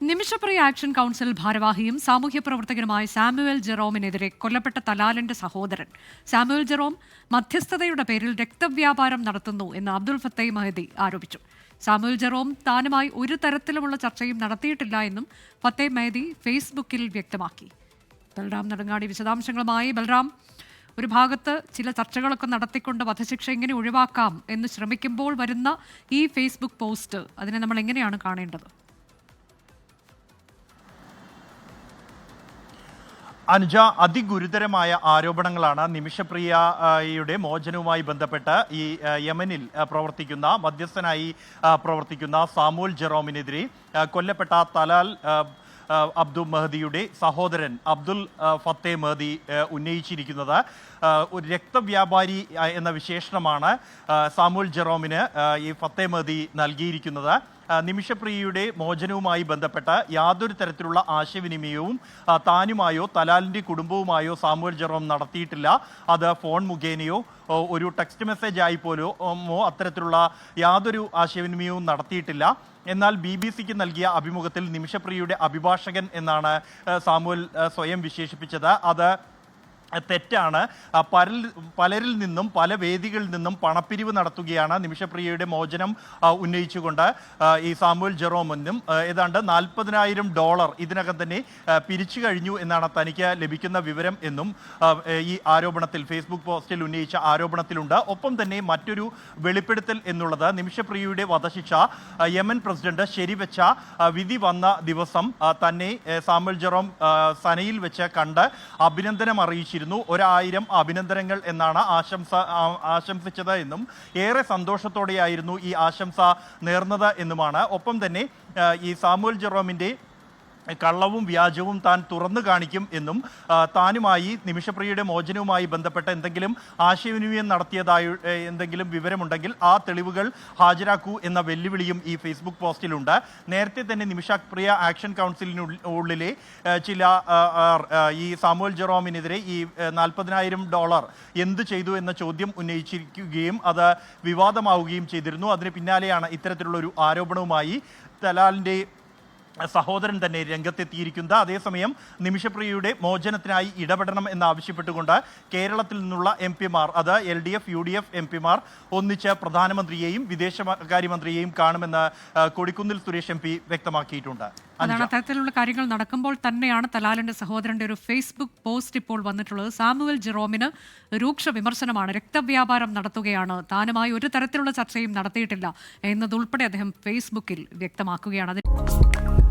Nimisha Priya action council ഭാരവാഹിയും സാമൂഹ്യ പ്രവർത്തകനുമായ Samuel ജെറോമിനെതിരെ കൊല്ലപ്പെട്ട തലാലിന്റെ സഹോദരൻ. സാമുവൽ ജെറോം മധ്യസ്ഥതയുടെ പേരിൽ രക്തവ്യാപാരം നടത്തുന്നു എന്ന് അബ്ദുൾ ഫത്തേ മഹദി ആരോപിച്ചു. സാമുവൽ ജെറോം താനുമായി ഒരു തരത്തിലുമുള്ള ചർച്ചയും നടത്തിയിട്ടില്ല എന്നും ഫത്തേ മെഹദി ഫേസ്ബുക്കിൽ വ്യക്തമാക്കി. ബൽറാം നെടുങ്ങാടി വിശദാംശങ്ങളുമായി. ബൽറാം ഒരു ഭാഗത്ത് ചില ചർച്ചകളൊക്കെ നടത്തിക്കൊണ്ട് വധശിക്ഷ എങ്ങനെ ഒഴിവാക്കാം എന്ന് ശ്രമിക്കുമ്പോൾ വരുന്ന ഈ ഫേസ്ബുക്ക് പോസ്റ്റ് അതിനെ നമ്മൾ എങ്ങനെയാണ് കാണേണ്ടത്? അനുജ അതിഗുരുതരമായ ആരോപണങ്ങളാണ് നിമിഷപ്രിയയുടെ മോചനവുമായി ബന്ധപ്പെട്ട് ഈ യമനിൽ പ്രവർത്തിക്കുന്ന മധ്യസ്ഥനായി പ്രവർത്തിക്കുന്ന സാമുൽ ജെറോമിനെതിരെ കൊല്ലപ്പെട്ട തലാൽ അബ്ദുൽ മഹദിയുടെ സഹോദരൻ അബ്ദുൽ ഫത്തേ മെഹദി ഉന്നയിച്ചിരിക്കുന്നത്. ഒരു രക്തവ്യാപാരി എന്ന വിശേഷണമാണ് സാമുൽ ജെറോമിന് ഈ ഫത്തേ മെഹദി നൽകിയിരിക്കുന്നത്. നിമിഷപ്രിയയുടെ മോചനവുമായി ബന്ധപ്പെട്ട യാതൊരു തരത്തിലുള്ള ആശയവിനിമയവും താനുമായോ തലാലിന്റെ കുടുംബവുമായോ സാമുവൽ ജെറോം നടത്തിയിട്ടില്ല. അത് ഫോൺ മുഖേനയോ ഒരു ടെക്സ്റ്റ് മെസ്സേജ് ആയി പോലോ അത്തരത്തിലുള്ള യാതൊരു ആശയവിനിമയവും നടത്തിയിട്ടില്ല. എന്നാൽ ബി ബി സിക്ക് നൽകിയ അഭിമുഖത്തിൽ നിമിഷപ്രിയയുടെ അഭിഭാഷകൻ എന്നാണ് സാമുവൽ സ്വയം വിശേഷിപ്പിച്ചത്. അത് തെറ്റാണ്. പല പലരിൽ പലരിൽ നിന്നും പല വേദികളിൽ നിന്നും പണപ്പിരിവ് നടത്തുകയാണ് നിമിഷപ്രിയയുടെ മോചനം ഉന്നയിച്ചുകൊണ്ട് ഈ സാമുവൽ ജെറോമെന്നും ഏതാണ്ട് നാൽപ്പതിനായിരം ഡോളർ ഇതിനകം തന്നെ പിരിച്ചു കഴിഞ്ഞു എന്നാണ് തനിക്ക് ലഭിക്കുന്ന വിവരം എന്നും ഈ ആരോപണത്തിൽ ഫേസ്ബുക്ക് പോസ്റ്റിൽ ഉന്നയിച്ച ആരോപണത്തിലുണ്ട്. ഒപ്പം തന്നെ മറ്റൊരു വെളിപ്പെടുത്തൽ എന്നുള്ളത് നിമിഷപ്രിയയുടെ വധശിക്ഷ യമൻ പ്രസിഡന്റ് ശരിവെച്ച വിധി വന്ന ദിവസം തന്നെ സാമുവൽ ജെറോം സനയിൽ വെച്ച് കണ്ട് അഭിനന്ദനം അറിയിച്ചിരുന്നു ഒരായിരം അഭിനന്ദനങ്ങൾ എന്നാണ് ആശംസ ആശംസിച്ചത് എന്നും ഏറെ സന്തോഷത്തോടെയായിരുന്നു ഈ ആശംസ നേർന്നത് എന്നുമാണ്. ഒപ്പം തന്നെ ഈ സാമുവൽ ജെറോമിന്റെ കള്ളവും വ്യാജവും താൻ തുറന്നു കാണിക്കും എന്നും താനുമായി നിമിഷപ്രിയയുടെ മോചനവുമായി ബന്ധപ്പെട്ട എന്തെങ്കിലും ആശയവിനിമയം നടത്തിയതായ എന്തെങ്കിലും വിവരമുണ്ടെങ്കിൽ ആ തെളിവുകൾ ഹാജരാക്കൂ എന്ന വെല്ലുവിളിയും ഈ ഫേസ്ബുക്ക് പോസ്റ്റിലുണ്ട്. നേരത്തെ തന്നെ നിമിഷപ്രിയ ആക്ഷൻ കൗൺസിലിനുള്ളിലെ ചില ഈ സാമുവൽ ജെറോമിനെതിരെ ഈ നാൽപ്പതിനായിരം ഡോളർ എന്ത് ചെയ്തു എന്ന ചോദ്യം ഉന്നയിച്ചിരിക്കുകയും അത് വിവാദമാവുകയും ചെയ്തിരുന്നു. അതിന് പിന്നാലെയാണ് ഇത്തരത്തിലുള്ള ഒരു ആരോപണവുമായി തലാലിന്റെ സഹോദരൻ തന്നെ രംഗത്തെത്തിയിരിക്കുന്നത്. അതേസമയം നിമിഷപ്രിയയുടെ മോചനത്തിനായി ഇടപെടണം എന്നാവശ്യപ്പെട്ടുകൊണ്ട് കേരളത്തിൽ നിന്നുള്ള എം പിമാർ അത് L D F U D F M പിമാർ ഒന്നിച്ച് പ്രധാനമന്ത്രിയെയും വിദേശകാര്യമന്ത്രിയെയും കാണുമെന്ന് കൊടിക്കുന്നിൽ സുരേഷ് എം പി വ്യക്തമാക്കിയിട്ടുണ്ട്. അതാണ് അത്തരത്തിലുള്ള കാര്യങ്ങൾ നടക്കുമ്പോൾ തന്നെയാണ് തലാലിന്റെ സഹോദരന്റെ ഒരു ഫേസ്ബുക്ക് പോസ്റ്റ് ഇപ്പോൾ വന്നിട്ടുള്ളത്. സാമുവൽ ജെറോമിന് രൂക്ഷ വിമർശനമാണ് രക്തവ്യാപാരം നടത്തുകയാണ്. താനുമായി ഒരു തരത്തിലുള്ള ചർച്ചയും നടത്തിയിട്ടില്ല എന്നതുൾപ്പെടെ അദ്ദേഹം ഫേസ്ബുക്കിൽ വ്യക്തമാക്കുകയാണ്. അതിന്